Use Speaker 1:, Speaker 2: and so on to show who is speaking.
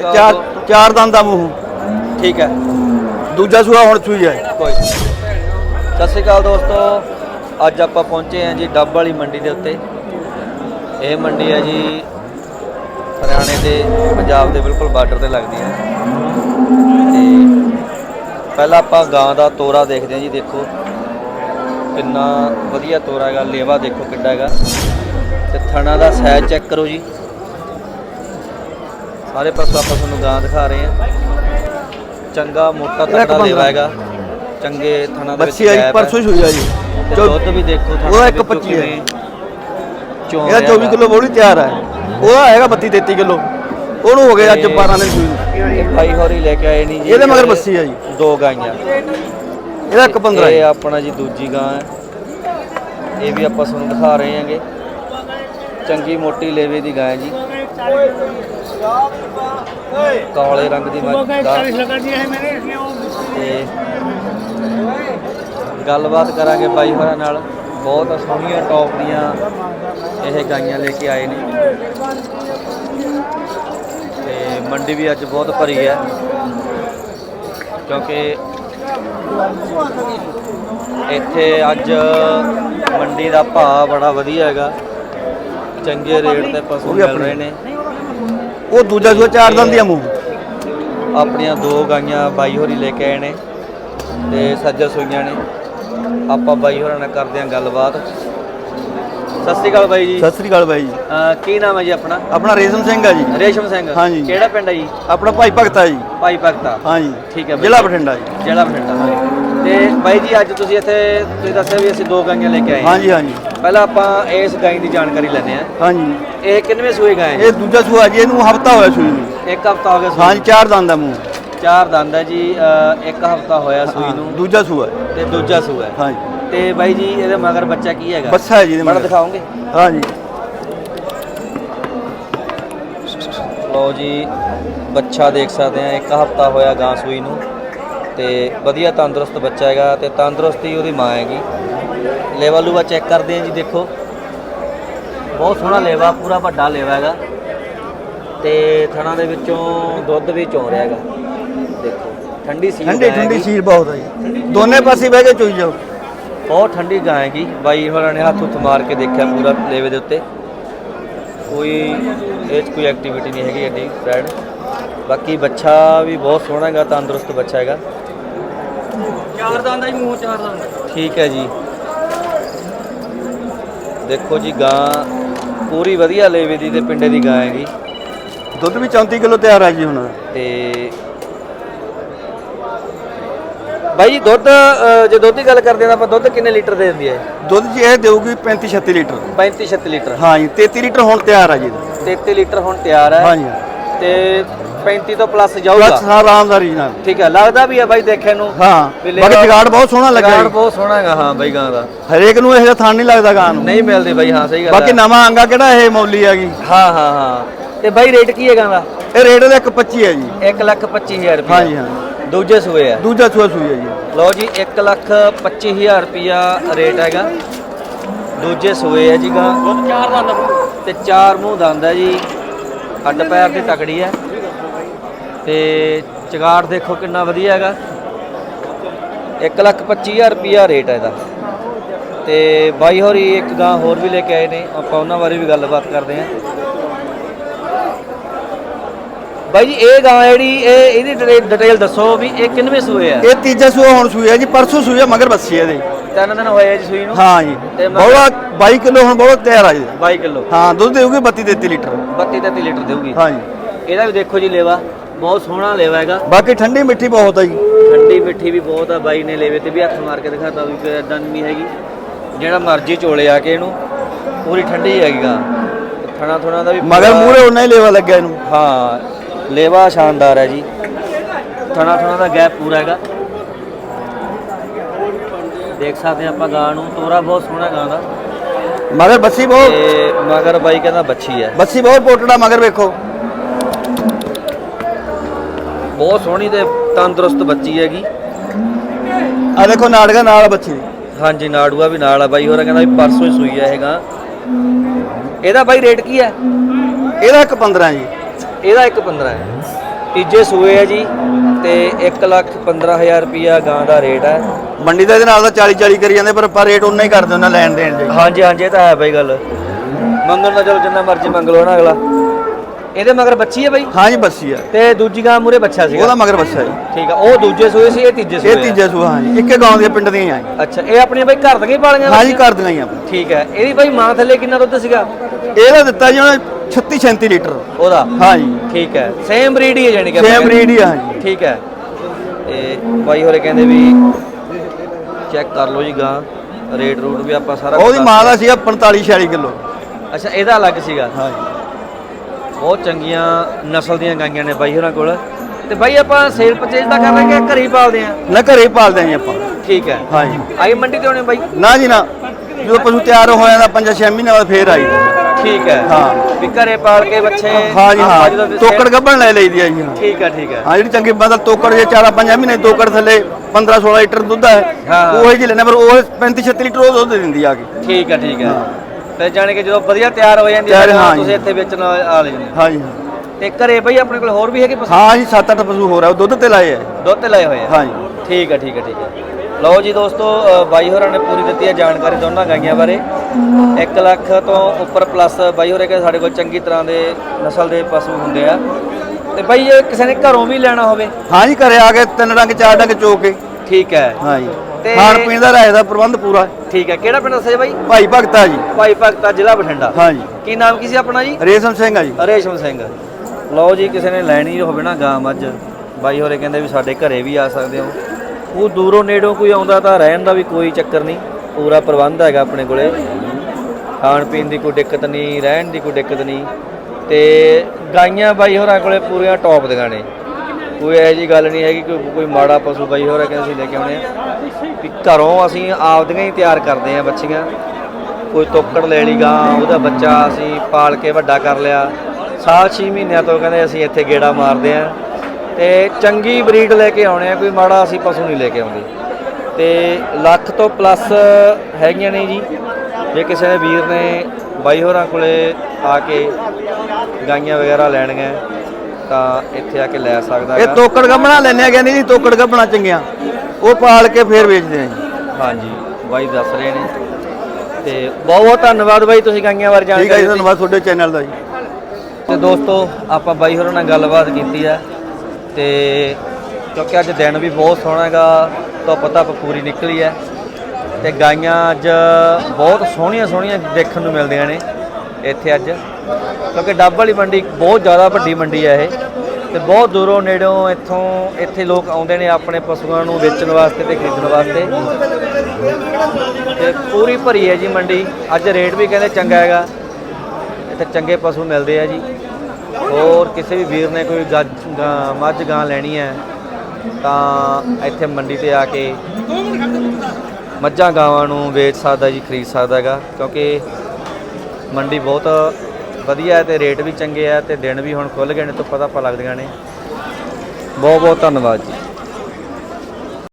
Speaker 1: ਅਕਾਲ
Speaker 2: ਚਾਰ
Speaker 1: ਦੋ-
Speaker 2: ਚਾਰ ਦੰਦ ਦਾ ਮੂੰਹ।
Speaker 1: ਠੀਕ ਹੈ।
Speaker 2: ਦੂਜਾ ਸੂਆ ਹੁਣ ਸੂਈ ਹੈ
Speaker 1: ਕੋਈ ਨੀ। ਸਤਿ ਸ਼੍ਰੀ ਅਕਾਲ ਦੋਸਤੋ। ਅੱਜ ਆਪਾਂ ਪਹੁੰਚੇ ਹਾਂ ਜੀ ਡੱਬ ਵਾਲੀ ਮੰਡੀ ਦੇ ਉੱਤੇ। ਇਹ ਮੰਡੀ ਹੈ ਜੀ ਹਰਿਆਣੇ ਦੇ, ਪੰਜਾਬ ਦੇ ਬਿਲਕੁਲ ਬਾਰਡਰ ਤੇ ਲੱਗਦੀ ਹੈ। ਤੇ ਪਹਿਲਾਂ ਆਪਾਂ ਗਾਂ ਦਾ ਤੋਰਾ ਦੇਖਦੇ ਹਾਂ ਜੀ, ਦੇਖੋ। ਕਿੰਨਾ ਵਧੀਆ ਤੋਰਾ ਹੈਗਾ, ਲੇਵਾ ਦੇਖੋ ਕਿੱਡਾ ਹੈਗਾ। ਤੇ ਥਣਾ ਦਾ ਸਾਈਜ਼ ਚੈੱਕ ਕਰੋ ਜੀ। ਸਾਰੇ ਪਾਸੋਂ ਆਪਾਂ ਤੁਹਾਨੂੰ ਗਾਂ ਦਿਖਾ ਰਹੇ ਹਾਂ। ਚੰਗਾ ਮੋਟਾ ਤਕੜਾ। ਲੇਵਾ ਹੈਗਾ। ਚੰਗੇ ਥਣਾ ਦੇ ਵਿੱਚ
Speaker 2: ਬੱਚੀ ਆ ਜੀ
Speaker 1: gap ਹੈ।
Speaker 2: ਪਰਸੋਂ ਹੀ। ਸੂਈ ਆ ਜੀ।
Speaker 1: ਦੁੱਧ ਵੀ ਦੇਖੋ ਥਣਾ
Speaker 2: ਉਹਦਾ
Speaker 1: ਦੇ
Speaker 2: ਇੱਕ
Speaker 1: ਵਿੱਚੋਂ
Speaker 2: 25 ਹੈ।
Speaker 1: ਚੋਂ
Speaker 2: ਇਹਦਾ 24 ਕਿਲੋ ਬੋਲੀ ਤਿਆਰ ਹੈ ਉਹਦਾ ਹੈਗਾ 32 33 ਕਿਲੋ। ਉਹਨੂੰ ਹੋ ਗਏ ਅੱਜ 12 ਦਿਨ ਸੂਈ
Speaker 1: ਭਾਈ ਹੋਰੀ ਲੈ ਕੇ ਆਏ ਨਹੀਂ ਜੀ।
Speaker 2: ਇਹਦੇ ਮਗਰ ਬੱਸੀ ਆ ਜੀ।
Speaker 1: ਦੋ ਗਾਈਆਂ।
Speaker 2: ਇਹਦਾ ਇੱਕ 15
Speaker 1: ਇਹ ਆਪਣਾ ਜੀ ਦੂਜੀ ਗਾਂ ਹੈ। ਇਹ ਵੀ ਆਪਾਂ ਤੁਹਾਨੂੰ ਦਿਖਾ ਰਹੇ ਹਾਂਗੇ। ਚੰਗੀ ਮੋਟੀ ਲੇਵੇ ਦੀ ਗਾਂ ਹੈ ਜੀ। ਕਾਲੇ ਰੰਗ ਦੀ ਮੱਝ ਦਾ। ਤੇ ਗੱਲਬਾਤ ਕਰਾਂਗੇ ਬਾਈ ਹੋਰਾਂ ਨਾਲ। ਬਹੁਤ ਸੋਹਣੀਆਂ ਟੌਪ ਦੀਆਂ ਇਹ ਗਾਈਆਂ ਲੈ ਕੇ ਆਏ ਨੇ। ਤੇ ਮੰਡੀ ਵੀ ਅੱਜ ਬਹੁਤ ਭਰੀ ਹੈ। ਕਿਉਂਕਿ ਇੱਥੇ ਅੱਜ ਮੰਡੀ ਦਾ ਭਾਅ ਬੜਾ ਵਧੀਆ ਹੈਗਾ। ਚੰਗੇ ਰੇਟ ਤੇ ਪਸ਼ੂ
Speaker 2: ਉਹ ਵੀ
Speaker 1: ਮਿਲ
Speaker 2: ਆਪਣੇ।
Speaker 1: ਰਹੇ ਨੇ।
Speaker 2: ਉਹ ਦੂਜਾ ਸੂਆ ਚਾਰ ਦੰਦ ਦੀ ਆ ਮੂੰਹ।
Speaker 1: ਆਪਣੀਆਂ ਦੋ ਗਾਈਆਂ ਬਾਈ ਹੋਰੀ ਲੈ ਕੇ ਆਏ ਨੇ ਤੇ ਸੱਜਰ ਸੂਈਆਂ ਨੇ। ਆਪਾਂ ਬਾਈ ਹੋਰਾਂ ਨਾਲ ਕਰਦੇ ਹਾਂ ਗੱਲਬਾਤ। ਸਤਿ ਸ਼੍ਰੀ ਅਕਾਲ ਬਾਈ ਜੀ।
Speaker 2: ਸਤਿ ਸ੍ਰੀ ਅਕਾਲ ਬਾਈ ਜੀ।
Speaker 1: ਅਹ ਕੀ ਨਾਮ ਹੈ ਜੀ ਆਪਣਾ?
Speaker 2: ਆਪਣਾ ਰੇਸ਼ਮ ਸਿੰਘ ਆ ਜੀ।
Speaker 1: ਰੇਸ਼ਮ ਸਿੰਘ।
Speaker 2: ਹਾਂਜੀ।
Speaker 1: ਕਿਹੜਾ ਪਿੰਡ ਹੈ ਜੀ?
Speaker 2: ਆਪਣਾ ਭਾਈ ਭਗਤਾ ਜੀ।
Speaker 1: ਭਾਈ ਭਗਤਾ
Speaker 2: ਹਾਂਜੀ।
Speaker 1: ਠੀਕ ਹੈ ਬਾਈ।
Speaker 2: ਜ਼ਿਲ੍ਹਾ ਬਠਿੰਡਾ ਜੀ।
Speaker 1: ਜਿਹੜਾ ਬਠਿੰਡਾ। ਤੇ ਬਾਈ ਜੀ ਅੱਜ ਤੁਸੀਂ ਇੱਥੇ ਤੁਸੀਂ ਦੱਸਿਆ ਵੀ ਅਸੀਂ ਦੋ ਗਾਈਆਂ ਲੈ ਕੇ ਆਏ ਹਾਂ।
Speaker 2: ਹਾਂਜੀ ਹਾਂਜੀ।
Speaker 1: ਪਹਿਲਾਂ ਆਪਾਂ ਇਸ ਗਾਈ ਦੀ ਜਾਣਕਾਰੀ ਲੈਂਦੇ ਹਾਂ।
Speaker 2: ਹਾਂਜੀ।
Speaker 1: ਇਹ ਕਿੰਨਵੇਂ ਸੂਏ ਗਾਂ ਹੈ?
Speaker 2: ਇਹ ਦੂਜਾ ਸੂਆ ਜੀ ਇਹਨੂੰ ਹਫਤਾ ਹੋਇਆ ਸੂਈ ਨੂੰ।
Speaker 1: ਇੱਕ ਹਫਤਾ ਹੋ ਗਿਆ ਸੂਈ
Speaker 2: ਹਾਂਜੀ ਚਾਰ ਦੰਦ ਦਾ ਮੂੰਹ।
Speaker 1: ਚਾਰ ਦੰਦ ਹੈ ਜੀ ਇੱਕ ਹਫਤਾ ਹੋਇਆ ਸੂਈ ਨੂੰ।
Speaker 2: ਦੂਜਾ ਸੂਆ। ਹੈ।
Speaker 1: ਤੇ ਦੂਜਾ ਸੂਆ ਹੈ।
Speaker 2: ਹਾਂਜੀ।
Speaker 1: ਤੇ ਬਾਈ ਜੀ ਇਹਦੇ ਮਗਰ ਬੱਚਾ ਕੀ ਹੈਗਾ?
Speaker 2: ਬੱਸਾ ਹੈ ਜੀ ਇਹਦੇ ਮਗਰ।
Speaker 1: ਦਿਖਾਓਗੇ?
Speaker 2: ਹਾਂਜੀ।
Speaker 1: ਲਓ ਜੀ ਬੱਚਾ ਦੇਖ ਸਕਦੇ ਆ ਇੱਕ ਹਫਤਾ ਹੋਇਆ ਗਾਂ ਸੂਈ ਨੂੰ। ਤੇ ਵਧੀਆ ਤੰਦਰੁਸਤ ਬੱਚਾ ਹੈਗਾ ਤੇ ਤੰਦਰੁਸਤੀ ਉਹਦੀ ਮਾਂ ਹੈਗੀ। ਲੇਵਾ ਲੂਵਾ ਚੈੱਕ ਕਰਦੇ ਆ ਜੀ ਦੇਖੋ। ਬਹੁਤ ਸੋਹਣਾ ਲੇਵਾ ਪੂਰਾ ਵੱਡਾ ਲੇਵਾ ਹੈਗਾ। ਤੇ ਥਣਾ ਦੇ ਵਿੱਚੋਂ ਦੁੱਧ ਵੀ ਚੋ ਰਿਹਾ ਹੈਗਾ। ਦੇਖੋ ਠੰਡੀ ਸੀ
Speaker 2: ਠੰਡੀ ਠੰਡੀ ਸੀਰ ਬਹੁਤ ਹੈ ਜੀ। ਦੋਨੇ ਪਾਸੇ ਬਹਿ ਕੇ ਚੋਈ ਜਾਓ।
Speaker 1: ਬਹੁਤ ਠੰਡੀ ਗਾਂ ਹੈਗੀ। ਬਾਈ ਹੋਰਾਂ ਨੇ ਹੱਥ ਹੁੱਥ ਮਾਰ ਕੇ ਦੇਖਿਆ ਪੂਰਾ ਲੇਵੇ ਦੇ ਉੱਤੇ। ਕੋਈ ਇਹ 'ਚ ਕੋਈ ਐਕਟੀਵਿਟੀ ਨਹੀਂ ਹੈਗੀ ਐਡੀ ਬੈਡ ਬਾਕੀ ਬੱਚਾ ਵੀ ਬਹੁਤ ਸੋਹਣਾ ਹੈਗਾ ਤੰਦਰੁਸਤ ਬੱਚਾ ਹੈਗਾ।
Speaker 3: ਚਾਰ ਦੰਦ ਆ ਜੀ ਮੂੰਹ ਚਾਰ ਦੰਦ।
Speaker 1: ਠੀਕ ਹੈ ਜੀ। ਦੇਖੋ ਜੀ ਗਾਂ ਪੂਰੀ ਵਧੀਆ ਲੇਵੇ ਦੀ ਤੇ ਪਿੰਡੇ ਦੀ ਗਾਂ ਹੈਗੀ।
Speaker 2: ਦੁੱਧ ਵੀ 34 ਕਿਲੋ ਤਿਆਰ ਹੈ ਜੀ ਹੁਣ।
Speaker 1: ਤੇ ਬਾਈ ਜੀ ਦੁੱਧ ਅ, ਜੇ ਦੁੱਧ ਦੀ ਗੱਲ ਕਰਦੇ ਹਾਂ ਤਾਂ ਆਪਾਂ ਦੁੱਧ ਕਿੰਨੇ ਲੀਟਰ ਦੇ ਦਿੰਦੀ ਹੈ?
Speaker 2: ਦੁੱਧ ਜੀ ਇਹ ਦੇਊਗੀ 35 36 ਲੀਟਰ।
Speaker 1: 35 36 ਲੀਟਰ।
Speaker 2: ਹਾਂ ਜੀ 33 ਲੀਟਰ ਹੁਣ ਤਿਆਰ ਹੈ ਜੀ। ਇਹਦਾ।
Speaker 1: 33 ਲੀਟਰ ਹੁਣ ਤਿਆਰ ਹੈ।
Speaker 2: ਹਾਂਜੀ
Speaker 1: ਤੇ 35 ਤੋਂ ਪਲੱਸ ਜਾਊਗਾ।
Speaker 2: ਬਸ ਹਾਂ ਆਰਾਮਦਾਰੀ ਨਾਲ
Speaker 1: ਠੀਕ ਹੈ ਲੱਗਦਾ ਵੀ ਹੈ ਬਾਈ ਦੇਖਣ ਨੂੰ।
Speaker 2: ਹਾਂ ਬਾਕੀ ਜਗਾੜ ਬਹੁਤ ਸੋਹਣਾ ਲੱਗਾ
Speaker 1: ਜਗਾੜ
Speaker 2: ਜੀ।
Speaker 1: ਬਹੁਤ ਸੋਹਣਾ ਹੈਗਾ ਹਾਂ ਬਾਈ ਗਾਂ ਦਾ।
Speaker 2: ਹਰੇਕ ਨੂੰ ਇਹੋ ਜਿਹਾ ਥਾਂ ਨਹੀਂ ਲੱਗਦਾ ਗਾਂ ਨੂੰ।
Speaker 1: ਨਹੀਂ ਮਿਲਦੇ ਬਾਈ ਹਾਂ ਸਹੀ ਗੱਲ
Speaker 2: ਬਾਕੀ
Speaker 1: ਹੈ।
Speaker 2: ਨਵਾਂ ਆਂਗਾ ਕਿਹੜਾ ਇਹ ਮੌਲੀ ਹੈਗੀ
Speaker 1: ਹਾਂ ਹਾਂ ਹਾਂ। ਤੇ ਬਾਈ ਰੇਟ ਕੀ ਹੈ ਗਾਂ ਦਾ?
Speaker 2: ਇਹ ਰੇਟ ਦਾ 125 ਹੈ ਜੀ।
Speaker 1: 1 ਲੱਖ 25000 ਰੁਪਏ
Speaker 2: ਹਾਂਜੀ ਹਾਂ
Speaker 1: ਦੂਜੇ ਸੂਏ ਆ।
Speaker 2: ਦੂਜਾ ਸੂਆ ਸੂਈ ਹੈ ਜੀ।
Speaker 1: ਲਓ ਜੀ 1 ਲੱਖ 25000 ਰੁਪਿਆ ਰੇਟ ਹੈਗਾ। ਦੂਜੇ ਸੂਏ ਹੈ ਜੀ ਗਾਂ।
Speaker 3: ਚਾਰ ਦੰਦ।
Speaker 1: ਤੇ ਚਾਰ ਮੂੰਹ ਦੰਦ ਹੈ ਜੀ। ਹੱਡ ਪੈਰ ਦੀ ਤਕੜੀ ਹੈ ਤੇ ਚਗਾੜ ਦੇਖੋ ਕਿੰਨਾ ਵਧੀਆ ਹੈਗਾ। 1 ਲੱਖ 25000 ਰੁਪਿਆ ਰੇਟ ਹੈ ਇਹਦਾ। ਤੇ ਬਾਈ ਹੋਰੀ ਇੱਕ ਗਾਂ ਹੋਰ ਵੀ ਲੈ ਕੇ ਆਏ ਨੇ ਆਪਾਂ ਉਹਨਾਂ ਬਾਰੇ ਵੀ ਗੱਲਬਾਤ ਕਰਦੇ ਹਾਂ। ਬਾਈ ਜੀ ਇਹ ਗਾਂ ਜਿਹੜੀ ਇਹ ਇਹਦੀ ਡਿਟੇਲ ਦੱਸੋ ਵੀ ਇਹ ਕਿੰਨਵੇਂ ਸੂਏ ਆ?
Speaker 2: ਇਹ ਤੀਜਾ ਸੂਆ ਹੁਣ ਸੂਈ ਹੈ ਜੀ ਪਰਸੋਂ ਸੂਈ ਹੈ ਮਗਰ ਬੱਸੀ ਹੈ ਇਹਦੇ।
Speaker 1: ਤਿੰਨ ਦਿਨ ਹੋਏ ਆ ਜੀ ਸੂਈ ਨੂੰ।
Speaker 2: ਹਾਂ ਜੀ
Speaker 1: ਤੇ ਮਗਰ-
Speaker 2: ਬੋਲਾ 22 ਕਿਲੋ ਹੁਣ ਬਹੁਤ ਤਿਆਰ ਆ ਜੀ।
Speaker 1: 22 ਕਿਲੋ।
Speaker 2: ਹਾਂ ਦੁੱਧ ਦੇਊਗੀ 32 33 ਲੀਟਰ।
Speaker 1: 32 33 ਲੀਟਰ ਦੇਊਗੀ।
Speaker 2: ਹਾਂ ਜੀ।
Speaker 1: ਇਹਦਾ ਵੀ ਦੇਖੋ ਜੀ ਲੇਵਾ। ਬਹੁਤ ਸੋਹਣਾ ਲੇਵਾ ਹੈਗਾ।
Speaker 2: ਬਾਕੀ ਠੰਡੀ ਮਿੱਠੀ ਬਹੁਤ ਹੈ ਜੀ।
Speaker 1: ਠੰਡੀ ਮਿੱਠੀ ਵੀ ਬਹੁਤ ਆ ਬਾਈ ਨੇ ਲੇਵੇ ਤੇ ਵੀ ਹੱਥ ਮਾਰ ਕੇ ਦਿਖਾਤਾ ਵੀ ਕੋਈ ਇਦਾਂ ਨਹੀਂ ਹੈਗੀ। ਜਿਹੜਾ ਮਰਜ਼ੀ ਚੋਲੇ ਆ ਕੇ ਇਹਨੂੰ ਪੂਰੀ ਠੰਡੀ ਹੈਗੀ ਗਾ ਥਣਾ ਥੁਣਾ ਦਾ ਵੀ
Speaker 2: ਮਗਰ ਮੂਹਰੇ ਉਨਾ ਹੀ ਲੇਵਾ ਲੱਗਿਆ ਇਹਨੂੰ।
Speaker 1: ਹਾਂ ਲੇਵਾ ਸ਼ਾਨਦਾਰ ਹੈ ਜੀ। ਥਣਾ ਥੁਣਾ ਦਾ ਗੈਪ ਪੂਰਾ ਹੈਗਾ। ਦੇਖ ਸਕਦੇ ਆਪਾਂ ਗਾਂ ਨੂੰ। ਤੋਰਾ ਬਹੁਤ ਸੋਹਣਾ ਗਾਂ ਦਾ।
Speaker 2: ਮਗਰ ਬੱਸੀ ਬਹੁਤ
Speaker 1: ਮਗਰ ਬਾਈ ਕਹਿੰਦਾ ਬੱਚੀ ਹੈ।
Speaker 2: ਬੱਸੀ ਬਹੁਤ ਪੋਟੜਾ ਮਗਰ ਵੇਖੋ।
Speaker 1: ਬਹੁਤ ਸੋਹਣੀ ਤੇ ਤੰਦਰੁਸਤ ਬੱਚੀ ਹੈਗੀ।
Speaker 2: ਆ ਦੇਖੋ ਨਾੜਗਾ ਨਾਲ ਬੱਚੀ। ਦੀ।
Speaker 1: ਹਾਂਜੀ ਨਾੜੂਆ ਵੀ ਨਾਲ ਆ ਬਾਈ ਹੋਰਾਂ ਕਹਿੰਦਾ ਵੀ ਪਰਸੋਂ ਹੀ ਸੂਈ ਆ ਇਹ ਗਾਂ। ਇਹਦਾ ਬਾਈ ਰੇਟ ਕੀ ਹੈ
Speaker 2: ਇਹਦਾ ਇੱਕ 15 ਜੀ।
Speaker 1: ਇਹਦਾ ਇੱਕ 15 ਹੈ। ਤੀਜੇ ਸੂਏ ਹੈ ਜੀ ਤੇ 1 ਲੱਖ 15000 ਰੁਪਿਆ ਗਾਂ ਦਾ ਰੇਟ ਹੈ
Speaker 2: ਮੰਡੀ ਦਾ ਇਹਦੇ ਨਾਲ ਤਾਂ 40 40 ਕਰੀ ਜਾਂਦੇ ਪਰ ਪਰ ਰੇਟ ਉਨਾ ਹੀ ਕਰਦੇ ਉਹਨਾਂ ਲੈਣ ਦੇਣ ਦੇ।
Speaker 1: ਹਾਂਜੀ ਹਾਂਜੀ ਇਹ ਤਾਂ ਹੈ ਬਈ ਗੱਲ। ਮੰਗਣ ਦਾ ਚਲੋ ਜਿੰਨਾ ਮਰਜ਼ੀ ਮੰਗ ਲਓ ਨਾ ਅਗਲਾ। ਇਹਦੇ ਮਗਰ ਬੱਚੀ ਹੈ ਬਈ?
Speaker 2: ਹਾਂ ਜੀ ਬੱਸੀ ਆ
Speaker 1: ਤੇ ਦੂਜੀ ਗਾਂ ਮੂਰੇ ਬੱਚਾ ਸੀਗਾ?
Speaker 2: ਉਹਦਾ ਮਗਰ ਬੱਸਾ ਜੀ।
Speaker 1: ਠੀਕ ਆ ਉਹ ਦੂਜੇ ਸੂਏ ਸੀ ਇਹ ਤੀਜੇ ਸੂਏ
Speaker 2: ਇਹ। ਤੀਜੇ ਸੂਆ ਹਾਂ ਜੀ। ਇੱਕੇ ਗਾਉਂ ਦੇ ਪਿੰਡ ਦੀਆਂ ਹੀ ਆ ਜੀ।
Speaker 1: ਅੱਛਾ ਇਹ ਆਪਣੀਆਂ ਬਈ ਘਰ ਦੀਆਂ ਹੀ ਪਾਲੀਆਂ
Speaker 2: ਹਾਂ ਜੀ? ਕਰ ਦੀਆਂ ਹੀ ਆਪਾਂ
Speaker 1: ਠੀਕ ਹੈ ਇਹਦੀ ਬਈ ਮਾਂ ਥੱਲੇ ਕਿੰਨਾ ਦੁੱਧ ਸੀਗਾ?
Speaker 2: ਇਹਦਾ ਦਿੱਤਾ ਜੀ ਉਹਨੇ 36 37 ਲੀਟਰ।
Speaker 1: ਉਹਦਾ?
Speaker 2: ਹਾਂ ਜੀ।
Speaker 1: ਠੀਕ ਹੈ ਸੇਮ ਬਰੀਡ ਹੀ ਹੈ ਜਾਨੀ ਕਿ
Speaker 2: ਸੇਮ। ਬਰੀਡ ਹੀ ਆ ਜੀ।
Speaker 1: ਠੀਕ ਹੈ ਤੇ ਬਾਈ ਹੋਰੇ ਕਹਿੰਦੇ ਵੀ ਚੈੱਕ ਕਰ ਲਓ ਜੀ ਗਾਂ ਰੇਟ ਰੂਟ ਵੀ ਆਪਾਂ ਸਾਰਾ
Speaker 2: ਉਹਦੀ ਮਾਂ ਦਾ ਸੀਗਾ 45 46 ਕਿਲੋ।
Speaker 1: ਅੱਛਾ ਇਹਦਾ ਅਲੱਗ ਸੀਗਾ?
Speaker 2: ਹਾਂ ਜੀ।
Speaker 1: ਬਹੁਤ ਚੰਗੀਆਂ ਨਸਲ ਦੀਆਂ ਗਾਈਆਂ ਨੇ ਬਾਈ ਹੋਰਾਂ ਕੋਲ। ਤੇ ਬਾਈ ਆਪਾਂ ਸੇਲ ਪਰਚੇਜ ਦਾ ਕਰ ਰਹੇ ਕਿ ਘਰੇ ਹੀ ਪਾਲਦੇ ਆ
Speaker 2: ਨਾ ਘਰੇ ਹੀ ਪਾਲਦੇ ਆਂ ਜੀ ਆਪਾਂ।
Speaker 1: ਠੀਕ ਹੈ।
Speaker 2: ਹਾਂ ਜੀ
Speaker 1: ਆਈ ਮੰਡੀ ਤੇ ਹੋਣੇ ਬਾਈ?
Speaker 2: ਨਾ ਜੀ ਨਾ ਜਦੋਂ ਪਸ਼ੂ ਤਿਆਰ ਹੋ ਜਾਂਦਾ 5-6 ਮਹੀਨੇ ਬਾਅਦ ਫੇਰ ਆਈ।
Speaker 1: ਠੀਕ ਹੈ।
Speaker 2: ਹਾਂ।
Speaker 1: ਵੀ ਘਰੇ ਪਾਲ ਕੇ ਬੱਚੇ
Speaker 2: ਹਾਂ ਜੀ
Speaker 1: ਆਪਾਂ
Speaker 2: ਹਾਂ
Speaker 1: ਜਦੋਂ
Speaker 2: ਤੋਕੜ ਗੱਭਣ ਲੈ ਲਈਦੀ ਆ ਜੀ ਹਾਂ
Speaker 1: ਠੀਕ ਹੈ ਠੀਕ ਹੈ।
Speaker 2: ਹਾਂ ਜਿਹੜੀ ਚੰਗੀ ਮਤਲਬ ਤੋਕੜ ਜੇ 4-5 ਮਹੀਨੇ ਤੋਕੜ ਥੱਲੇ 15-16 ਲੀਟਰ ਦੁੱਧ ਹੈ
Speaker 1: ਹਾਂ।
Speaker 2: ਉਹ ਹੀ ਲੈਣਾ ਪਰ ਉਹ 35-36 ਲੀਟਰ ਉਹ ਦੁੱਧ ਦਿੰਦੀ ਆ ਕੇ।
Speaker 1: ਠੀਕ ਹੈ ਠੀਕ ਹੈ। ਤੇ ਜਾਣੇ ਕਿ ਜਦੋਂ ਵਧੀਆ ਤਿਆਰ ਹੋ ਜਾਂਦੀ ਹੈ
Speaker 2: ਤਿਆਰ,
Speaker 1: ਤਾਂ
Speaker 2: ਹਾਂ ਜੀ।
Speaker 1: ਤੁਸੀਂ ਇੱਥੇ ਵੇਚਣ ਆ ਆ ਲੈ ਜਾਂਦੇ ਹੋ।
Speaker 2: ਹਾਂ ਜੀ ਹਾਂ।
Speaker 1: ਤੇ ਘਰੇ ਬਈ ਆਪਣੇ ਕੋਲ ਹੋਰ ਵੀ ਹੈਗੇ ਪਸ਼ੂ?
Speaker 2: ਹਾਂ ਜੀ 7-8 ਪਸ਼ੂ ਹੋ ਰਿਹਾ ਉਹ ਦੁੱਧ ਤੇ ਲਾਏ ਆ।
Speaker 1: ਦੁੱਧ ਤੇ ਲਏ ਹੋਏ ਆ?
Speaker 2: ਹਾਂ ਜੀ।
Speaker 1: ਠੀਕ ਹੈ ਠੀਕ ਹੈ ਠੀਕ ਹੈ ਲਓ ਜੀ ਦੋਸਤੋ ਅ, ਬਾਈ ਹੋਰਾਂ ਨੇ ਪੂਰੀ ਦਿੱਤੀ ਹੈ ਜਾਣਕਾਰੀ ਦੋਨਾਂ ਗਾਈਆਂ ਬਾਰੇ। 1 ਲੱਖ ਤੋਂ ਉੱਪਰ ਪਲੱਸ ਬਾਈ ਹੋਰੇ ਕਿ ਸਾਡੇ ਕੋਲ ਚੰਗੀ ਤਰ੍ਹਾਂ ਦੇ ਨਸਲ ਦੇ ਪਸ਼ੂ ਹੁੰਦੇ ਆ। ਤੇ ਬਾਈ ਜੇ ਕਿਸੇ ਨੇ ਘਰੋਂ ਵੀ ਲੈਣਾ ਹੋਵੇ?
Speaker 2: ਹਾਂ ਜੀ ਘਰੇ ਆ ਕੇ ਤਿੰਨ ਡੰਗ ਚਾਰ ਡੰਗ ਚੋ ਕੇ।
Speaker 1: ਠੀਕ ਹੈ।
Speaker 2: ਹਾਂ ਜੀ।
Speaker 1: ਤੇ-
Speaker 2: ਖਾਣ ਪੀਣ ਦਾ ਰਾਏ ਦਾ ਪ੍ਰਬੰਧ ਪੂਰਾ ਹੈ।
Speaker 1: ਠੀਕ ਹੈ ਕਿਹੜਾ ਪਿੰਡ ਦੱਸਿਆ ਬਾਈ?
Speaker 2: ਭਾਈ ਭਗਤਾ ਜੀ।
Speaker 1: ਭਾਈ ਭਗਤਾ ਜ਼ਿਲ੍ਹਾ ਬਠਿੰਡਾ।
Speaker 2: ਹਾਂ ਜੀ
Speaker 1: ਕੀ ਨਾਮ ਕੀ ਸੀ ਆਪਣਾ ਜੀ?
Speaker 2: ਰੇਸ਼ਮ ਸਿੰਘ ਆ ਜੀ।
Speaker 1: ਰੇਸ਼ਮ ਸਿੰਘ। ਲਓ ਜੀ ਕਿਸੇ ਨੇ ਲੈਣੀ ਹੋਵੇ ਨਾ ਗਾਂ ਮੱਝ। ਬਾਈ ਹੋਰੇ ਕਹਿੰਦੇ ਵੀ ਸਾਡੇ ਘਰੇ ਵੀ ਆ ਸਕਦੇ ਹੋ। ਉਹ ਦੂਰੋਂ ਨੇੜੋਂ ਕੋਈ ਆਉਂਦਾ ਤਾਂ ਰਹਿਣ ਦਾ ਵੀ ਕੋਈ ਚੱਕਰ ਨਹੀਂ। ਪੂਰਾ ਪ੍ਰਬੰਧ ਹੈਗਾ ਆਪਣੇ ਕੋਲੇ। ਖਾਣ ਪੀਣ ਦੀ ਕੋਈ ਦਿੱਕਤ ਨਹੀਂ ਰਹਿਣ ਦੀ ਕੋਈ ਦਿੱਕਤ ਨਹੀਂ। ਤੇ ਗਾਈਆਂ ਬਾਈ ਹੋਰਾਂ ਕੋਲੇ ਪੂਰੀਆਂ ਟੌਪ ਦੀਆਂ ਨੇ। ਕੋਈ ਇਹੋ ਜੀ ਗੱਲ ਨਹੀਂ ਹੈਗੀ, ਕੋਈ ਕੋਈ ਮਾੜਾ ਪਸ਼ੂ ਬਾਈ ਹੋਰਾਂ ਕਿ ਅਸੀਂ ਲੈ ਕੇ ਆਉਣੇ ਆ। ਵੀ ਘਰੋਂ ਅਸੀਂ ਆਪਦੀਆਂ ਹੀ ਤਿਆਰ ਕਰਦੇ ਆ ਬੱਚੀਆਂ। ਕੋਈ ਤੋਕੜ ਲੈ ਲਈ ਗਾਂ, ਉਹਦਾ ਬੱਚਾ ਅਸੀਂ ਪਾਲ ਕੇ ਵੱਡਾ ਕਰ ਲਿਆ। ਸਾਲ 6 ਮਹੀਨਿਆਂ ਤੋਂ ਕਹਿੰਦੇ ਅਸੀਂ ਇੱਥੇ ਗੇੜਾ ਮਾਰਦੇ ਆ। ਤੇ ਚੰਗੀ ਬਰੀਡ ਲੈ ਕੇ ਆਉਣੇ ਆ, ਕੋਈ ਮਾੜਾ ਅਸੀਂ ਪਸ਼ੂ ਨਹੀਂ ਲੈ ਕੇ ਆਉਂਦੇ। ਤੇ ਲੱਖ ਤੋਂ ਪਲੱਸ ਹੈਗੀਆਂ ਨੇ ਜੀ। ਜੇ ਕਿਸੇ ਨੇ ਵੀਰ ਨੇ ਬਾਈ ਹੋਰਾਂ ਕੋਲੇ ਆ ਕੇ ਗਾਈਆਂ ਵਗੈਰਾ ਲੈਣੀਆਂ। ਤਾਂ ਇੱਥੇ ਆ ਕੇ ਲੈ ਸਕਦਾ
Speaker 2: ਇਹ
Speaker 1: ਹੈਗਾ।
Speaker 2: ਤੋਕੜ ਗੱਭਣਾ ਲੈਣੇ ਆ ਕਹਿੰਦੇ ਜੀ ਤੋਕੜ ਗੱਭਣਾ ਚੰਗੀਆਂ। ਉਹ ਪਾਲ ਕੇ ਫੇਰ ਵੇਚਦੇ ਆ ਜੀ।
Speaker 1: ਹਾਂਜੀ ਬਾਈ ਦੱਸ ਰਹੇ ਨੇ। ਤੇ ਬਹੁਤ ਬਹੁਤ ਧੰਨਵਾਦ ਬਾਈ ਤੁਸੀਂ ਗਾਈਆਂ ਬਾਰੇ
Speaker 2: ਠੀਕ ਹੈ
Speaker 1: ਜਾਣਕਾਰੀ
Speaker 2: ਜੀ
Speaker 1: ਦਿੱਤੀ।
Speaker 2: ਧੰਨਵਾਦ ਤੁਹਾਡੇ ਚੈਨਲ ਦਾ ਜੀ।
Speaker 1: ਤੇ ਦੋਸਤੋ ਆਪਾਂ ਬਾਈ ਹੋਰਾਂ ਨਾਲ ਗੱਲਬਾਤ ਕੀਤੀ ਆ। ਤੇ ਕਿਉਂਕਿ ਅੱਜ ਦਿਨ ਵੀ ਬਹੁਤ ਸੋਹਣਾ ਹੈਗਾ ਧੁੱਪ ਧੱਪ ਪੂਰੀ ਨਿਕਲੀ ਹੈ। ਤੇ ਗਾਈਆਂ ਅੱਜ ਬਹੁਤ ਸੋਹਣੀਆਂ ਸੋਹਣੀਆਂ ਦੇਖਣ ਨੂੰ ਮਿਲਦੀਆਂ ਨੇ। ਇੱਥੇ ਅੱਜ। ਕਿਉਂਕਿ ਡੱਬ ਵਾਲੀ ਮੰਡੀ ਬਹੁਤ ਜ਼ਿਆਦਾ ਵੱਡੀ ਮੰਡੀ ਹੈ ਇਹ। ਤੇ ਬਹੁਤ ਦੂਰੋਂ ਨੇੜੋਂ ਇੱਥੋਂ ਇੱਥੇ ਲੋਕ ਆਉਂਦੇ ਨੇ ਆਪਣੇ ਪਸ਼ੂਆਂ ਨੂੰ ਵੇਚਣ ਵਾਸਤੇ ਤੇ ਖਰੀਦਣ ਵਾਸਤੇ। ਤੇ ਪੂਰੀ ਭਰੀ ਹੈ ਜੀ ਮੰਡੀ। ਅੱਜ ਰੇਟ ਵੀ ਕਹਿੰਦੇ ਚੰਗਾ ਹੈਗਾ। ਇੱਥੇ ਚੰਗੇ ਪਸ਼ੂ ਮਿਲਦੇ ਆ ਜੀ। ਹੋਰ ਕਿਸੇ ਵੀ ਵੀਰ ਨੇ ਕੋਈ ਗੱਜ- ਗਾਂ, ਮੱਝ ਗਾਂ ਲੈਣੀ ਹੈ, ਤਾਂ ਇੱਥੇ ਮੰਡੀ ਤੇ ਆ ਕੇ ਮੱਝਾਂ ਗਾਵਾਂ ਨੂੰ ਵੇਚ ਸਕਦਾ ਜੀ, ਖਰੀਦ ਸਕਦਾ ਹੈਗਾ। ਕਿਉਂਕਿ ਮੰਡੀ ਬਹੁਤ ਵਧੀਆ ਹੈ ਤੇ ਰੇਟ ਵੀ ਚੰਗੇ ਆ ਤੇ ਦਿਨ ਵੀ ਹੁਣ ਖੁੱਲ ਗਏ ਨੇ ਤੋਂ ਪਤਾ ਪਾ ਲੱਗਦੀਆਂ ਨੇ। ਬਹੁਤ ਬਹੁਤ ਧੰਨਵਾਦ ਜੀ।